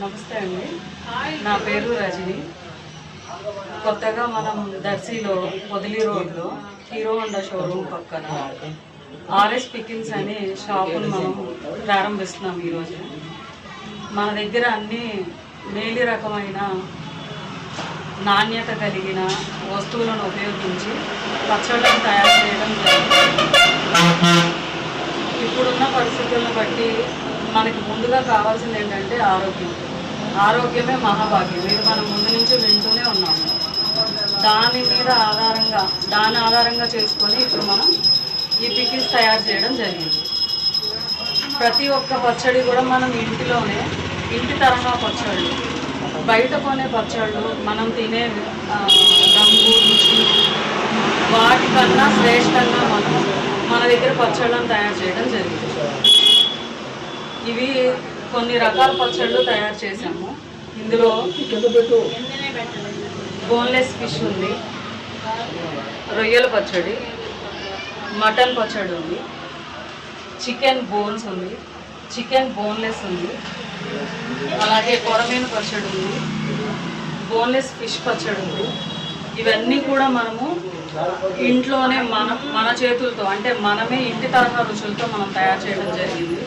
నమస్తే అండి. నా పేరు రజని. కొత్తగా మనం దర్శిలో పొదిలి రోడ్లో హీరో హోండా షోరూమ్ పక్కన ఆర్ఎస్ పికిల్స్ అనే షాపును మనం ప్రారంభిస్తున్నాం ఈరోజు. మన దగ్గర అన్ని మేలి రకమైన నాణ్యత కలిగిన వస్తువులను ఉపయోగించి పచ్చళ్ళను తయారు చేయడం జరుగుతుంది ఇప్పుడున్న పరిస్థితులను బట్టి మనకి ముందుగా కావాల్సింది ఏంటంటే ఆరోగ్యం. ఆరోగ్యమే మహాభాగ్యం. ఇది మనం ముందు నుంచి వింటూనే ఉన్నాము. దాని మీద ఆధారంగా దాని ఆధారంగా చేసుకొని ఇప్పుడు మనం ఈ పికిల్స్ తయారు చేయడం జరిగింది. ప్రతి ఒక్క పచ్చడి కూడా మనం ఇంటిలోనే ఇంటి తరంగా పచ్చళ్ళు బయట కొనే పచ్చళ్ళు మనం తినే రంగు రుచి వాటికన్నా శ్రేష్టంగా మనం మన దగ్గర పచ్చళ్ళను తయారు చేయడం జరిగింది. ఇవి కొన్ని రకాల పచ్చళ్ళు తయారు చేసాము ఇందులో బోన్లెస్ ఫిష్ ఉంది రొయ్యల పచ్చడి మటన్ పచ్చడి ఉంది చికెన్ బోన్స్ ఉంది చికెన్ బోన్లెస్ ఉంది అలాగే కొరమైన పచ్చడి ఉంది బోన్లెస్ ఫిష్ పచ్చడి ఉంది. ఇవన్నీ కూడా మనము ఇంట్లోనే మన మన చేతులతో అంటే మనమే ఇంటి తరహా రుచులతో మనం తయారు చేయడం జరిగింది.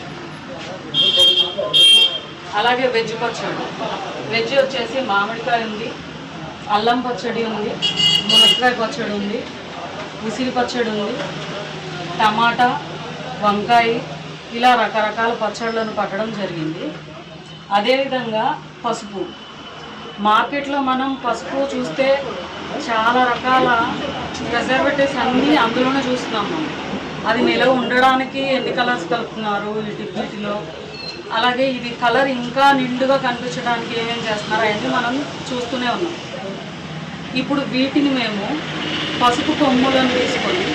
అలాగే వెజ్ పచ్చడి. వెజ్ వచ్చేసి మామిడికాయ ఉంది అల్లం పచ్చడి ఉంది మునక్కాయ పచ్చడి ఉంది ఉసిరి పచ్చడి ఉంది టమాటా వంకాయ ఇలా రకరకాల పచ్చళ్ళను పట్టడం జరిగింది. అదేవిధంగా పసుపు. మార్కెట్లో మనం పసుపు చూస్తే చాలా రకాల ప్రిజర్వేటివ్స్ అన్నీ అందులోనే చూస్తున్నాం మనం అది నిలవ ఉండడానికి ఎన్ని కలర్స్ కలుపుతున్నారు వీటి వీటిలో అలాగే ఇది కలర్ ఇంకా నిండుగా కనిపించడానికి ఏమేమి చేస్తున్నారు అవన్నీ మనం చూస్తూనే ఉన్నాం. ఇప్పుడు వీటిని మేము పసుపు కొమ్ములను తీసుకొని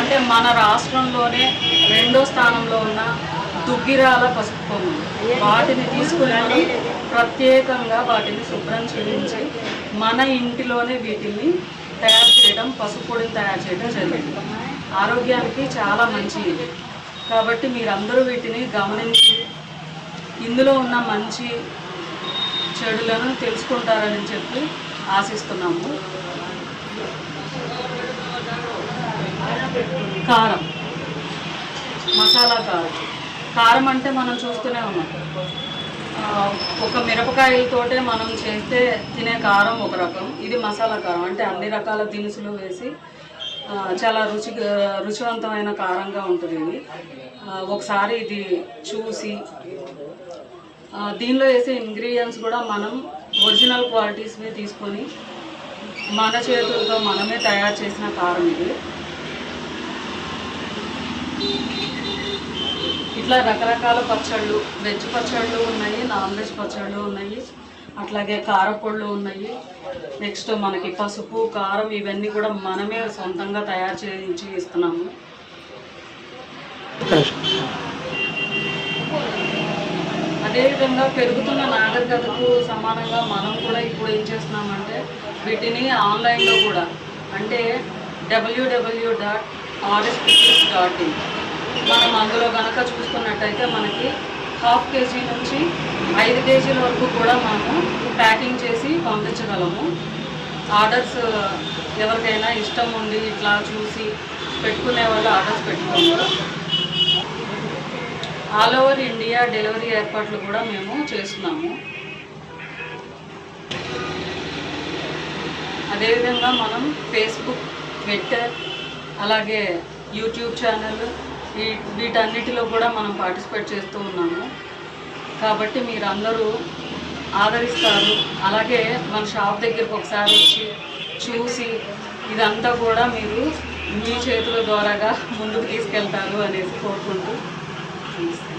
అంటే మన రాష్ట్రంలోనే రెండో స్థానంలో ఉన్న దుగ్గిరాల పసుపు కొమ్ములు వాటిని తీసుకుని ప్రత్యేకంగా వాటిని శుభ్రం చేయించి మన ఇంటిలోనే వీటిని తయారు చేయడం పసుపు పొడిని తయారు చేయడం జరిగింది. ఆరోగ్యానికి చాలా మంచిది. కాబట్టి మీరందరూ వీటిని గమనించి ఇందులో ఉన్న మంచి చెడులను తెలుసుకుంటారని చెప్పి ఆశిస్తున్నాము. కారం. మసాలా కారం. కారం అంటే మనం చూస్తూనే ఉన్నాం. ఒక మిరపకాయలతోటే మనం చేస్తే తినే కారం ఒక రకం. ఇది మసాలా కారం. అంటే అన్ని రకాల దినుసులు వేసి చాలా రుచి రుచివంతమైన కారంగా ఉంటుంది ఇది. ఒకసారి ఇది చూసి దీనిలో వేసే ఇంగ్రీడియంట్స్ కూడా మనం ఒరిజినల్ క్వాలిటీస్వి తీసుకొని మన చేతులతో మనమే తయారు చేసిన కారం ఇది. ఇట్లా రకరకాల పచ్చళ్ళు వెజ్ పచ్చళ్ళు ఉన్నాయి నాన్ వెజ్ పచ్చళ్ళు ఉన్నాయి. అట్లాగే కారపళ్ళు ఉన్నాయి. నెక్స్ట్ మనకి పసుపు కారం ఇవన్నీ కూడా మనమే సొంతంగా తయారు చేయించి ఇస్తున్నాము అదేవిధంగా పెరుగుతున్న నాగరికతకు సమానంగా మనం కూడా ఇప్పుడు ఏం చేస్తున్నామంటే వీటిని ఆన్లైన్లో కూడా అంటే W W W dot RSPCS dot in. మనం అందులో కనుక చూసుకున్నట్టయితే మనకి హాఫ్ కేజీ నుంచి ఐదు కేజీల వరకు కూడా మనము ప్యాకింగ్ చేసి పంపించగలము. ఆర్డర్స్ ఎవరికైనా ఇష్టం ఉండి ఇట్లా చూసి పెట్టుకునే వాళ్ళు ఆర్డర్స్ పెట్టుకోవచ్చు ఆల్ ఓవర్ ఇండియా డెలివరీ ఏర్పాట్లు కూడా మేము చేస్తున్నాము. అదేవిధంగా మనం ఫేస్బుక్ ట్విట్టర్ అలాగే యూట్యూబ్ ఛానల్ ఈ వీటన్నిటిలో కూడా మనం పార్టిసిపేట్ చేస్తూ ఉన్నాము. కాబట్టి మీరందరూ ఆదరిస్తారు. అలాగే మన షాప్ దగ్గరకు ఒకసారి వచ్చి చూసి ఇదంతా కూడా మీరు మీ చేతుల ద్వారాగా ముందుకు తీసుకెళ్తారు అనేసి కోరుకుంటూ నమస్తే.